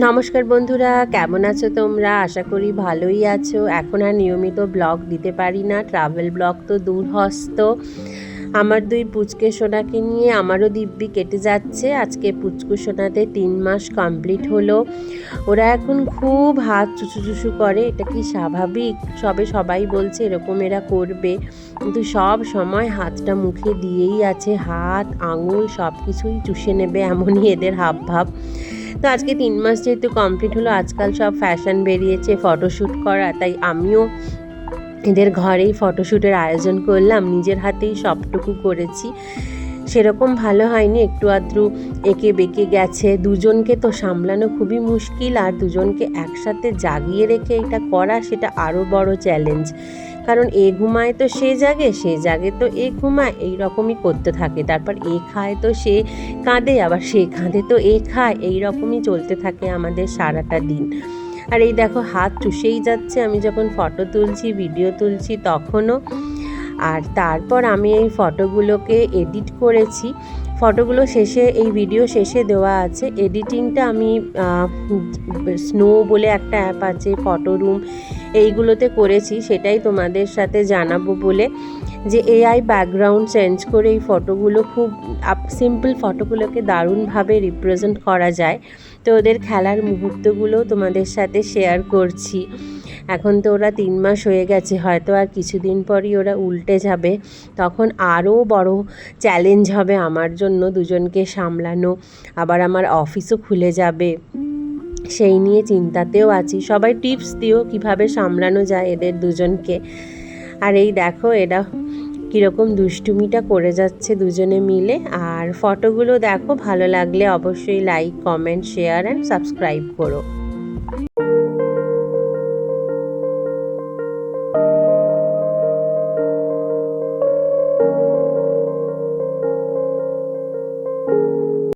নমস্কার বন্ধুরা, কেমন আছো তোমরা? আশা করি ভালোই আছো। এখন আর নিয়মিত ব্লগ দিতে পারি না ট্রাভেল ব্লগ তো দূরহস্ত। আমার দুই পুচকে সোনাকে নিয়ে আমারও দিব্যি কেটে যাচ্ছে। আজকে পুচকু সোনাতে তিন মাস কমপ্লিট হলো। ওরা এখন খুব হাত চুচু চুচু করে, এটা কি স্বাভাবিক? সবে সবাই বলছে এরকম এরা করবে। কিন্তু সব সময় হাতটা মুখে দিয়েই আছে। হাত, আঙুল সব কিছুই চুষে নেবে এমনই এদের হাব ভাব তো আজকে তিন মাস যেহেতু কমপ্লিট হলো, আজকাল সব ফ্যাশন বেরিয়েছে ফটোশ্যুট করা, তাই আমিও এদের ঘরেই ফটোশ্যুটের আয়োজন করলাম, নিজের হাতেই সবটুকু করেছি। সেরকম ভালো হয়নি, একটু আধটু এঁকে বেঁকে গেছে। দুজনকে তো সামলানো খুবই মুশকিল, আর দুজনকে একসাথে জাগিয়ে রেখে এটা করা সেটা আরও বড় চ্যালেঞ্জ কারণ এ ঘুমায় তো সে জাগে সে জাগে তো এ ঘুমায়, এই রকমই করতে থাকে। তারপর এ খায় তো সে কাঁদে, আবার সে কাঁদে তো এ খায়, এই রকমই চলতে থাকে আমাদের সারাটা দিন। আর এই দেখো, হাত চুষেই যাচ্ছে, আমি যখন ফটো তুলছি, ভিডিও তুলছি তখনও। আর তারপর আমি এই ফটোগুলোকে এডিট করেছি। ফটোগুলো শেষে, এই ভিডিও শেষে দেওয়া আছে। এডিটিংটা আমি স্নো বলে একটা অ্যাপ আছে, ফটো রুম। এইগুলোতে করেছি সেটাই তোমাদের সাথে জানাব বলে যে এআই ব্যাকগ্রাউন্ড চেঞ্জ করে এই ফটোগুলো খুব আপ সিম্পল ফটোগুলোকে দারুণভাবে রিপ্রেজেন্ট করা যায়। তো ওদের খেলার মুহূর্তগুলো তোমাদের সাথে শেয়ার করছি। এখন তো ওরা তিন মাস হয়ে গেছে, হয়তো আর কিছুদিন পরই ওরা উল্টে যাবে। তখন আরও বড় চ্যালেঞ্জ হবে আমার জন্য দুজনকে সামলানো। আবার আমার অফিসও খুলে যাবে। সেই নিয়ে চিন্তাতেও আছি। সবাই টিপস দিও কীভাবে সামলানো যায় এদের দুজনকে। আর এই দেখো, এরা কীরকম দুষ্টুমিটা করে যাচ্ছে দুজনে মিলে। আর ফটোগুলো দেখো, ভালো লাগলে অবশ্যই like comment share and subscribe করো।